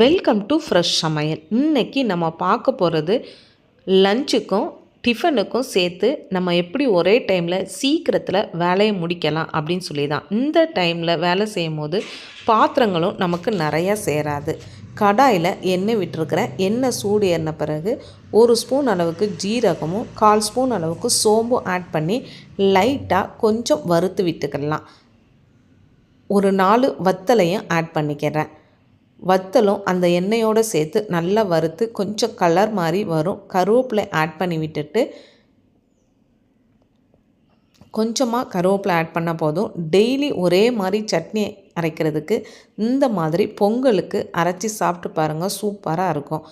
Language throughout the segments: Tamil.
வெல்கம் டு ஃப்ரெஷ் சமையல். இன்னைக்கு நம்ம பார்க்க போகிறது லஞ்சுக்கும் டிஃபனுக்கும் சேர்த்து நம்ம எப்படி ஒரே டைமில் சீக்கிரத்தில் வேலையை முடிக்கலாம் அப்படின்னு சொல்லி தான் இந்த டைமில் வேலை செய்யும் போது பாத்திரங்களும் நமக்கு நிறையா சேராது. கடாயில் எண்ணெய் விட்டுருக்கிறேன். எண்ணெய் சூடு ஏறின பிறகு ஒரு ஸ்பூன் அளவுக்கு ஜீரகமும் கால் ஸ்பூன் அளவுக்கு சோம்பும் ஆட் பண்ணி லைட்டாக கொஞ்சம் வறுத்து விட்டுக்கலாம். ஒரு நாலு வத்தலையும் ஆட் பண்ணிக்கிறேன். வத்தலும் அந்த எண்ணெயோடு சேர்த்து நல்லா வறுத்து கொஞ்சம் கலர் மாதிரி வரும். கருவேப்பிலை ஆட் பண்ணி விட்டுட்டு கொஞ்சமாக கருவேப்பிலை ஆட் பண்ணால் போதும். டெய்லி ஒரே மாதிரி சட்னி அரைக்கிறதுக்கு இந்த மாதிரி பொங்கலுக்கு அரைச்சி சாப்பிட்டு பாருங்கள் சூப்பராக இருக்கும்.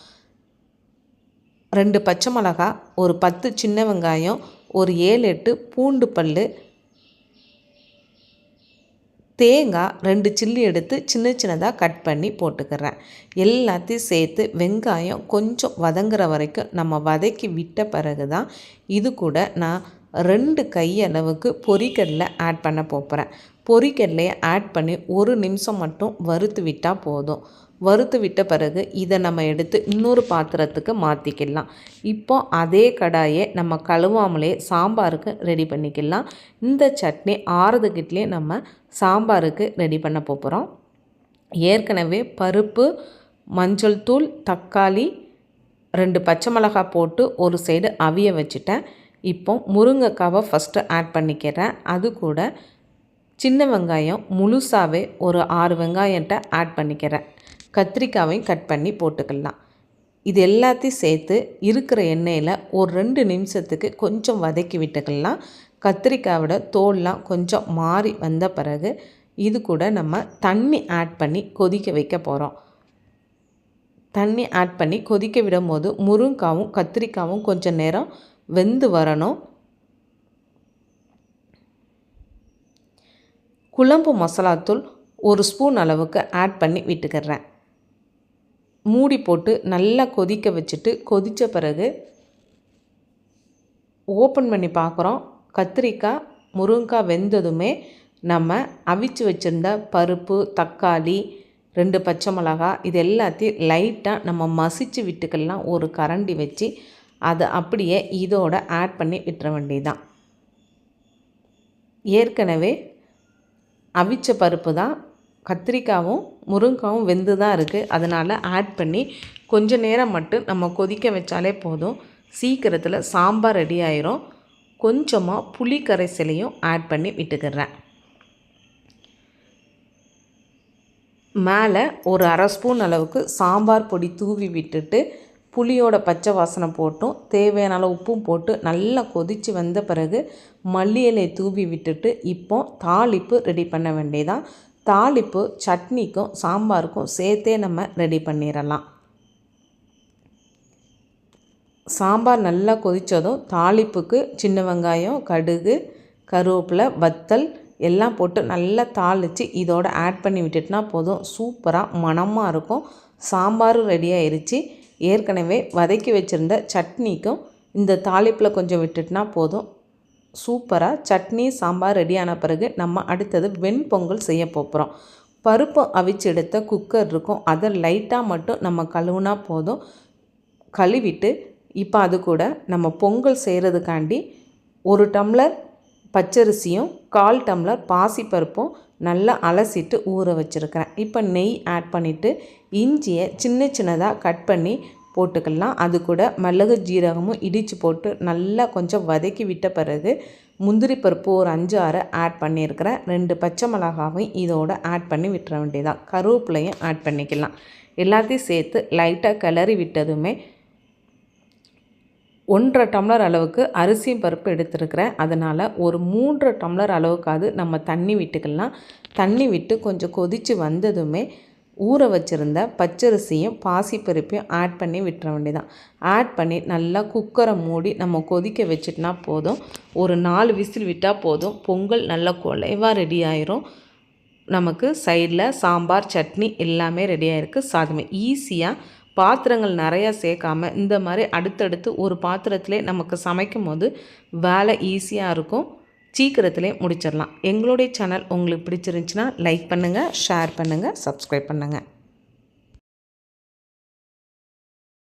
ரெண்டு பச்சை மிளகா ஒரு பத்து சின்ன வெங்காயம் ஒரு ஏழு எட்டு பூண்டு பல் தேங்காய் ரெண்டு சில்லி எடுத்து சின்ன சின்னதாக கட் பண்ணி போட்டுக்கிறேன். எல்லாத்தையும் சேர்த்து வெங்காயம் கொஞ்சம் வதங்குற வரைக்கும் நம்ம வதக்கி விட்ட பிறகு தான் இது கூட நான் ரெண்டு கையளவுக்கு பொரிக்கடலை ஆட் பண்ண போகிறேன் பொரிக்கடலையை ஆட் பண்ணி ஒரு நிமிஷம் மட்டும் வறுத்து விட்டால் போதும். வறுத்து விட்ட பிறகு இதை நம்ம எடுத்து இன்னொரு பாத்திரத்துக்கு மாற்றிக்கலாம் இப்போ அதே கடாயை நம்ம கழுவாமலே சாம்பாருக்கு ரெடி பண்ணிக்கலாம். இந்த சட்னி ஆறுதுகிட்டே நம்ம சாம்பாருக்கு ரெடி பண்ண போகிறோம் ஏற்கனவே பருப்பு மஞ்சள் தூள் தக்காளி ரெண்டு பச்சை மிளகாய் போட்டு ஒரு சைடு அவிய வச்சுட்டேன். இப்போ முருங்கைக்காவை ஃபஸ்ட்டு ஆட் பண்ணிக்கிறேன். அது கூட சின்ன வெங்காயம் முழுசாகவே ஒரு ஆறு வெங்காயத்தை ஆட் பண்ணிக்கிறேன். கத்திரிக்காவையும் கட் பண்ணி போட்டுக்கலாம். இது எல்லாத்தையும் சேர்த்து இருக்கிற எண்ணெயில் ஒரு ரெண்டு நிமிஷத்துக்கு கொஞ்சம் வதக்கி விட்டுக்கலாம். கத்திரிக்காயோட தோல்லாம் கொஞ்சம் மாறி வந்த பிறகு இது கூட நம்ம தண்ணி ஆட் பண்ணி கொதிக்க வைக்க போகிறோம் தண்ணி ஆட் பண்ணி கொதிக்க விடும் போது முருங்காவும் கத்திரிக்காவும் கொஞ்சம் நேரம் வெந்து வரணும். குழம்பு மசாலாத்தூள் ஒரு ஸ்பூன் அளவுக்கு ஆட் பண்ணி விட்டுக்கிறேன். மூடி போட்டு நல்லா கொதிக்க வச்சுட்டு கொதித்த பிறகு ஓப்பன் பண்ணி பார்க்குறோம் கத்திரிக்காய் முருங்காய் வெந்ததுமே நம்ம அவிச்சு வச்சுருந்த பருப்பு தக்காளி ரெண்டு பச்சை மிளகா இது எல்லாத்தையும் லைட்டாக நம்ம மசிச்சு விட்டுக்கலாம். ஒரு கரண்டி வச்சு அதை அப்படியே இதோட ஆட் பண்ணி விட்டுற வேண்டியதான் ஏற்கனவே அவிச்ச பருப்பு தான். கத்திரிக்காவும் முருங்காவும் வெந்து தான் இருக்குது அதனால் ஆட் பண்ணி கொஞ்ச நேரம் மட்டும் நம்ம கொதிக்க வச்சாலே போதும். சீக்கிரத்தில் சாம்பார் ரெடி ஆயிரும். கொஞ்சமாக புளி கரைசலையும் ஆட் பண்ணி விட்டுக்கிறேன். மேலே ஒரு அரை ஸ்பூன் அளவுக்கு சாம்பார் பொடி தூவி விட்டுட்டு புளியோட பச்சை வாசனை போட்டும். தேவையான அளவு உப்பும் போட்டு நல்லா கொதித்து வந்த பிறகு மல்லி தூவி விட்டுட்டு இப்போ தாளிப்பு ரெடி பண்ண வேண்டியதான் தாளிப்பு சட்னிக்கும் சாம்பாருக்கும் சேர்த்தே நம்ம ரெடி பண்ணிடலாம் சாம்பார் நல்லா கொதித்ததும் தாளிப்புக்கு சின்ன வெங்காயம் கடுகு கருவேப்பிலை வத்தல் எல்லாம் போட்டு நல்லா தாளித்து இதோட ஆட் பண்ணி விட்டுட்டுனா போதும். சூப்பராக மணமாக இருக்கும். சாம்பாரும் ரெடி ஆயிடுச்சு ஏற்கனவே வதக்கி வச்சுருந்த சட்னிக்கும் இந்த தாளிப்பில் கொஞ்சம் விட்டுட்டுனா போதும். சூப்பராக சட்னி சாம்பார் ரெடியான பிறகு நம்ம அடுத்தது வெண்பொங்கல் செய்ய போகிறோம் பருப்பு அவிச்சு எடுத்த குக்கர் இருக்கும். அதை லைட்டாக மட்டும் நம்ம கழுவுனா போதும். கழுவிட்டு இப்போ அது கூட நம்ம பொங்கல் செய்கிறதுக்காண்டி ஒரு டம்ளர் பச்சரிசியும் கால் டம்ளர் பாசிப்பருப்பும் நல்லா அலசிட்டு ஊற வச்சுருக்கிறேன். இப்போ நெய் ஆட் பண்ணிவிட்டு இஞ்சியை சின்ன சின்னதாக கட் பண்ணி போட்டுக்கலாம். அது கூட மிளகு ஜீரகமும் இடித்து போட்டு நல்லா கொஞ்சம் வதக்கி விட்ட பிறகு முந்திரி பருப்பு ஒரு அஞ்சு ஆறு ஆட் பண்ணியிருக்கிறேன். ரெண்டு பச்சை மிளகாவையும் இதோட ஆட் பண்ணி விட்டுற வேண்டியதான் கருவேப்பிலையும் ஆட் பண்ணிக்கலாம். எல்லாத்தையும் சேர்த்து லைட்டாக கிளறி விட்டதுமே ஒன்றரை டம்ளர் அளவுக்கு அரிசியும் பருப்பு எடுத்துருக்கிறேன். அதனால் ஒரு மூன்றரை டம்ளர் அளவுக்காவது நம்ம தண்ணி விட்டுக்கலாம். தண்ணி விட்டு கொஞ்சம் கொதித்து வந்ததுமே ஊற வச்சுருந்த பச்சரிசியும் பாசிப்பருப்பையும் ஆட் பண்ணி விட்டுற வேண்டியதான் ஆட் பண்ணி நல்லா குக்கரை மூடி நம்ம கொதிக்க வச்சுட்டுனா போதும். ஒரு நாலு விசில் விட்டால் போதும். பொங்கல் நல்லா குலைவாக ரெடி ஆயிரும். நமக்கு சைடில் சாம்பார் சட்னி எல்லாமே ரெடி ஆகிருக்கு சாதமே ஈஸியாக பாத்திரங்கள் நிறையா சேர்க்காமல் இந்த மாதிரி அடுத்தடுத்து ஒரு பாத்திரத்திலே நமக்கு சமைக்கும் போது வேலை ஈஸியாக இருக்கும். சீக்கிரத்திலே முடிச்சிடலாம். எங்களுடைய சேனல் உங்களுக்கு பிடிச்சிருந்துச்சின்னா லைக் பண்ணுங்கள் ஷேர் பண்ணுங்கள் சப்ஸ்கிரைப் பண்ணுங்கள்